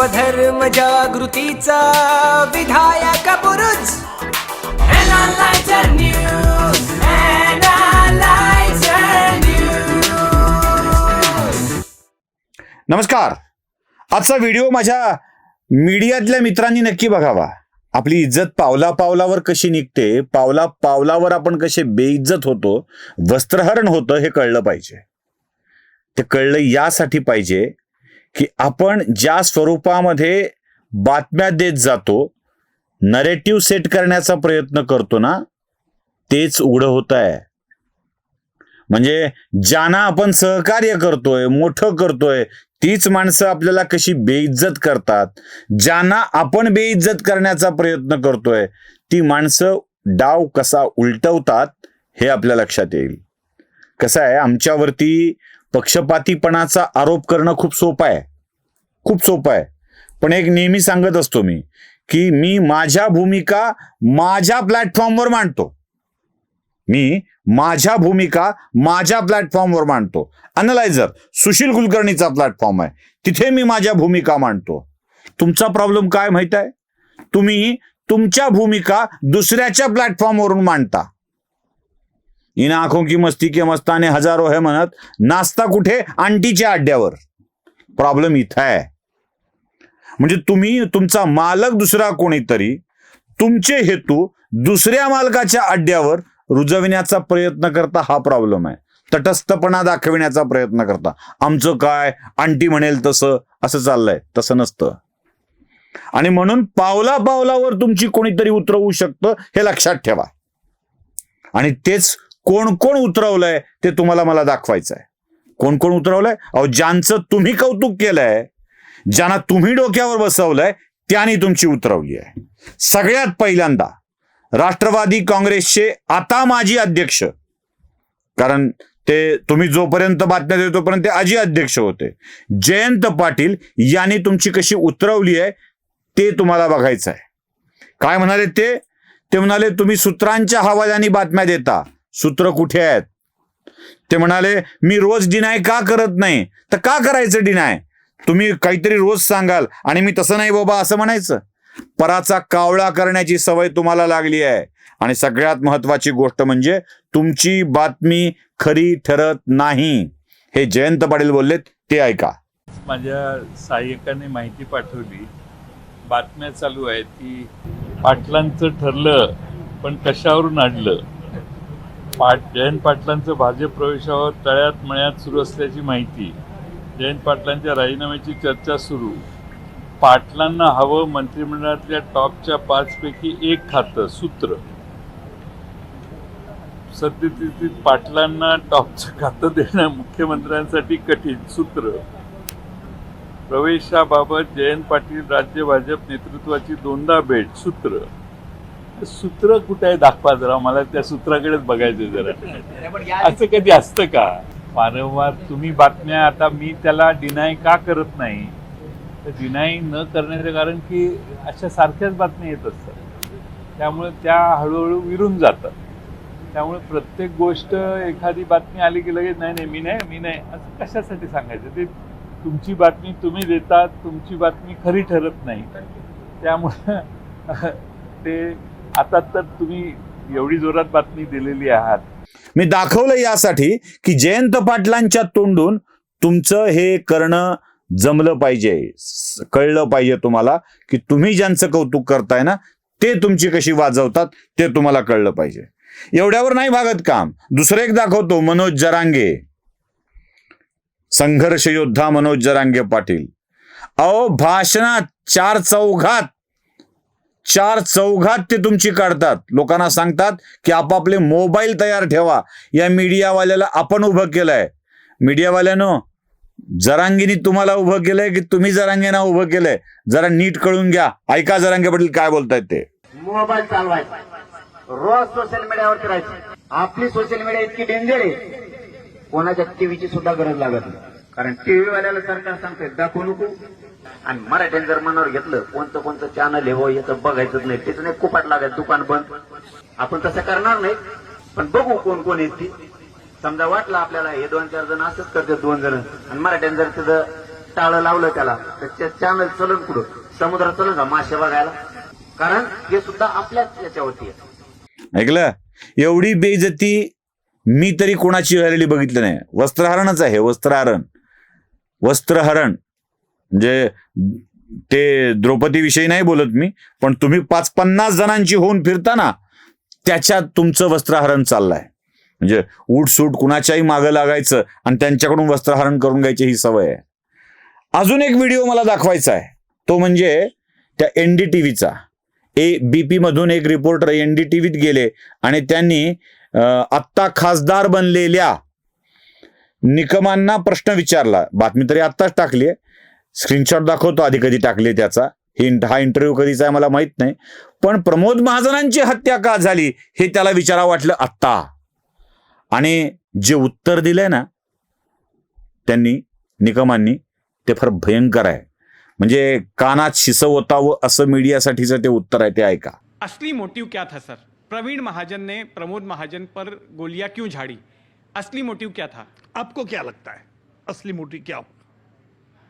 स्वधर्म जागृतीचा विधायक News. नमस्कार. आजचा व्हिडिओ माझ्या मीडियातल्या मित्रांनी नक्की बघावा. आपली इज्जत पावला पावलावर कशी निघते पावला पावलावर आपण कसे बेइज्जत होतो वस्त्रहरण होतं हे कळलं पाहिजे. ते कळलं यासाठी पाहिजे की आपण ज्या स्वरूपामध्ये बातम्या देत जातो नरेटिव्ह सेट करण्याचा प्रयत्न करतो ना तेच उघडं होत आहे. म्हणजे ज्यांना आपण सहकार्य करतोय मोठं करतोय तीच माणसं आपल्याला कशी बेइज्जत करतात? ज्यांना आपण बेइज्जत करण्याचा प्रयत्न करतोय ती माणसं डाव कसा उलटवतात हे आपल्या लक्षात येईल. कसं आहे आमच्यावरती पक्षपातीपणाचा आरोप करणं खूप सोपं आहे. खूप सोपं आहे. पण एक नेहमी सांगत असतो मी की मी माझ्या भूमिका माझ्या प्लॅटफॉर्मवर मांडतो. मी माझ्या भूमिका माझ्या प्लॅटफॉर्मवर मांडतो. अनलायझर सुशील कुलकर्णीचा प्लॅटफॉर्म आहे. तिथे मी माझ्या भूमिका मांडतो. तुमचा प्रॉब्लेम काय माहीत आहे? तुम्ही तुमच्या भूमिका दुसऱ्याच्या प्लॅटफॉर्मवरून मांडता. इन आंखों की मस्ती के मस्ताने हजारो है म्हणत नाश्ता कुठे? आंटीच्या अड्ड्यावर. प्रॉब्लेम इथं आहे. म्हणजे तुम्ही तुमचा मालक दुसरा कोणीतरी तुमचे हेतू दुसऱ्या मालकाच्या अड्ड्यावर रुजविण्याचा प्रयत्न करता हा प्रॉब्लेम आहे. तटस्थपणा दाखविण्याचा प्रयत्न करता. आमचं काय? आंटी म्हणेल तसं. असं चाललंय. तसं नसतं. आणि म्हणून पावला पावलावर तुमची कोणीतरी उतरवू शकतं हे लक्षात ठेवा. आणि तेच कोण कोण उतरवलंय ते तुम्हाला मला दाखवायचं आहे कोण कोण उतरवलंय? अहो ज्यांचं तुम्ही कौतुक केलंय ज्यांना तुम्ही डोक्यावर बसवलंय त्यांनी तुमची उतरवली आहे. सगळ्यात पहिल्यांदा राष्ट्रवादी काँग्रेसचे आता माजी अध्यक्ष कारण ते तुम्ही जोपर्यंत बातम्या देतो तोपर्यंत ते आजी अध्यक्ष होते. जयंत पाटील यांनी तुमची कशी उतरवली आहे ते तुम्हाला बघायचं आहे काय म्हणाले ते? ते म्हणाले तुम्ही सूत्रांच्या हवाल्याने बातम्या देता सूत्र कुठे आहेत? ते म्हणाले मी रोज डिनाय का करत नाही? तर का करायचं डिनाय तुम्ही काहीतरी रोज सांगाल आणि मी तसं नाही बाबा असं म्हणायचं. पराचा कावळा करण्याची सवय तुम्हाला लागली आहे. आणि सगळ्यात महत्वाची गोष्ट म्हणजे तुमची बातमी खरी ठरत नाही. हे जयंत पाटील बोललेत ते ऐका. माझ्या सहाय्यकाने माहिती पाठवली. बातम्या चालू आहेत की पाटलांचं ठरलं पण कशावरून अडलं पाट जयंत पाटलांचं भाजप प्रवेशावर तळ्यात मळ्यात सुरू असल्याची माहिती. जयंत पाटलांच्या राजीनाम्याची चर्चा सुरू. पाटलांना हवं मंत्रिमंडळातल्या टॉपच्या पाचपैकी एक खातं सूत्र. सद्यस्थितीत पाटलांना टॉपचं खातं देणं मुख्यमंत्र्यांसाठी कठीण सूत्र. प्रवेशाबाबत जयंत पाटील राज्य भाजप नेतृत्वाची दोनदा भेट सूत्र. सूत्र कुठे आहे? दाखवा जरा. मला त्या सूत्राकडेच बघायचं जरा. असं कधी असतं का? वारंवार तुम्ही बातम्या आता मी त्याला डिनाय का करत नाही? तर डिनाय न करण्याचं कारण की अशा सारख्याच बातम्या येत असतात. त्यामुळे त्या हळूहळू विरून जातात. त्यामुळे प्रत्येक गोष्ट एखादी बातमी आली की लगेच नाही नाही मी नाही मी नाही. असं कशासाठी सांगायचं? ते तुमची बातमी तुम्ही देतात तुमची बातमी खरी ठरत नाही. त्यामुळं ते आता तर तुम्ही एवढी जोरात बातमी दिलेली आहात. मी दाखवलं यासाठी की जयंत पाटलांच्या तोंडून तुमचं हे करणं जमलं पाहिजे. कळलं पाहिजे तुम्हाला की तुम्ही ज्यांचं कौतुक करताय ना ते तुमची कशी वाजवतात ते तुम्हाला कळलं पाहिजे. एवढ्यावर नाही भागत काम. दुसरं एक दाखवतो मनोज जरांगे. संघर्ष योद्धा मनोज जरांगे पाटील. अहो भाषणात चार चौघात चार चौघात ते तुमची काढतात. लोकांना सांगतात की आपापले मोबाईल तयार ठेवा. या मीडियावाल्याला आपण उभं केलंय. मीडियावाल्यानं जरांगीनी तुम्हाला उभं केलंय की तुम्ही जरांगेना उभं केलंय? जरा नीट कळून घ्या. ऐका जरांगे पाटील काय बोलतायत ते. मोबाईल चालवायचा रोज सोशल मीडियावरती राहायचं. आपली सोशल मीडिया इतकी डेंजर आहे. कोणाच्या टीव्हीची सुद्धा गरज लागत नाही. कारण टीव्ही वाल्याला सरकार सांगतोय दाखवू नको. आणि मराठ्याने जर मनावर घेतलं कोणतं कोणतं चॅनल हो, हे हो याचं बघायचंच नाही. त्याचं नाही कुपाट लागायचं दुकान बंद. आपण तसं करणार नाही पण बघू कोण कोण आहेत ती समजा वाटलं आपल्याला हे दोन चार जण असंच करते दोन जण. आणि मराठ्याने जर तिथं टाळं लावलं त्याला तर चॅनल चलन कुठं? समुद्रात चलन का? मासे बघायला? कारण हे सुद्धा आपल्याच याच्यावरती ऐकलं? एवढी बेइज्जती मी तरी कोणाची व्हायलेली बघितलं नाही. वस्त्रहरणच आहे वस्त्रहरण. वस्त्रहरण. म्हणजे ते द्रौपदीविषयी नाही बोलत मी पण तुम्ही पाच पन्नास जणांची होऊन फिरताना त्याच्यात तुमचं वस्त्रहरण चाललंय. म्हणजे उठसूट कुणाच्याही मागं लागायचं आणि त्यांच्याकडून वस्त्रहरण करून घ्यायची ही सवय आहे. अजून एक व्हिडिओ मला दाखवायचा आहे. तो म्हणजे त्या एन डी टी व्हीचा. ए बी पी मधून एक रिपोर्टर एन डी टी व्हीत गेले आणि त्यांनी आत्ता खासदार बनलेल्या निकमांना प्रश्न विचारला. बातमी तरी आत्ताच टाकली आहे. स्क्रीनशॉट दाखवतो आधी कधी टाकले त्याचा. हे हा इंटरव्ह्यू कधीचा आहे मला माहीत नाही. पण प्रमोद महाजनांची हत्या का झाली हे त्याला विचारा वाटलं आत्ता. आणि जे उत्तर दिलंय ना त्यांनी निकमांनी ते फार भयंकर आहे. म्हणजे कानात शिसवतावं असं मीडियासाठीचं ते उत्तर आहे ते ऐका. असली मोटिव क्या था सर? प्रवीण महाजन ने प्रमोद महाजन पर गोलियां क्यों झाड़ी? असली मोटिव क्या था? आपको क्या लगता है? असली मोटिव क्या होगा?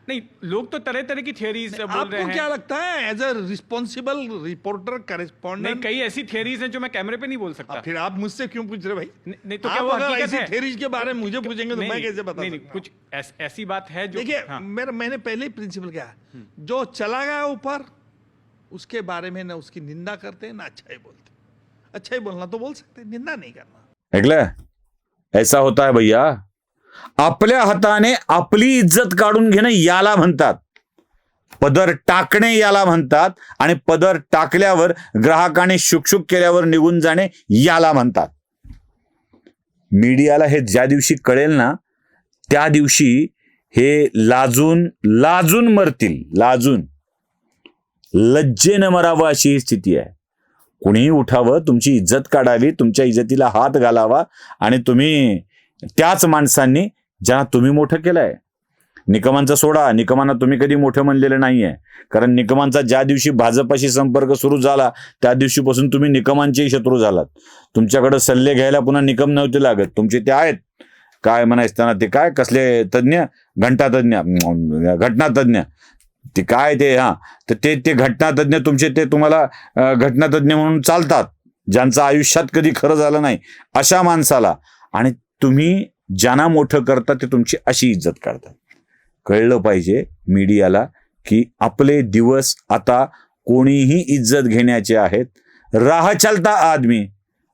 नहीं लोग तो तरह तरह की थियरीज बोल रहे आपको क्या लगता है? एज अ रिस्पॉन्सिबल रिपोर्टर नहीं करेस्पॉन्डेंट कई ऐसी थियरीज हैं जो मैं कैमरे पे नहीं बोल सकता। फिर आप मुझसे क्यों पूछ रहे भाई? नहीं नहीं, तो क्या वो हकीकत ऐसी है? थियरीज के बारे में मुझे पूछेंगे तो मैं कैसे बता नहीं नहीं कुछ ऐस, ऐसी बात है जो देखिए हाँ, मेरा मैंने पहले ही प्रिंसिपल क्या। जो चला गया ऊपर उसके बारे में ना उसकी निंदा करते ना अच्छा ही बोलते। अच्छा ही बोलना तो बोल सकते निंदा नहीं करना। ऐसा होता है भैया। आपल्या हाताने आपली इज्जत काढून घेणं याला म्हणतात. पदर टाकणे याला म्हणतात आणि पदर टाकल्यावर ग्राहकाने शुकशुक केल्यावर निघून जाणे याला म्हणतात. मीडियाला हे ज्या दिवशी कळेल ना त्या दिवशी हे लाजून लाजून मरतील लाजून. लज्जेनं मरावं अशी ही स्थिती आहे. कुणीही उठावं तुमची इज्जत काढावी तुमच्या इज्जतीला हात घालावा आणि तुम्ही त्याच माणसांनी ज्यांना तुम्ही मोठं केलंय. निकमांचा सोडा निकमांना तुम्ही कधी मोठं म्हणलेलं नाहीये. कारण निकमांचा ज्या दिवशी भाजपाशी संपर्क सुरू झाला त्या दिवशीपासून तुम्ही निकमांचेही शत्रू झालात. तुमच्याकडे सल्ले घ्यायला पुन्हा निकम नव्हते लागत. तुमचे ते आहेत. काय म्हणायचं त्यांना ते काय? कसले तज्ज्ञ? घंटातज्ञ घटनातज्ञ घटना ते काय ते हा. तर ते ते घटनातज्ञ तुमचे ते तुम्हाला घटनातज्ञ म्हणून चालतात ज्यांचं आयुष्यात कधी खरं झालं नाही अशा माणसाला. आणि तुम्ही ज्यांना मोठं करता ते तुमची अशी इज्जत काढतात. कळलं पाहिजे मीडियाला की आपले दिवस आता कोणीही इज्जत घेण्याचे आहेत. राह चलता आदमी.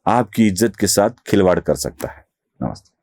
आपकी इज्जत के साथ खिलवाड़ कर सकता है. नमस्ते.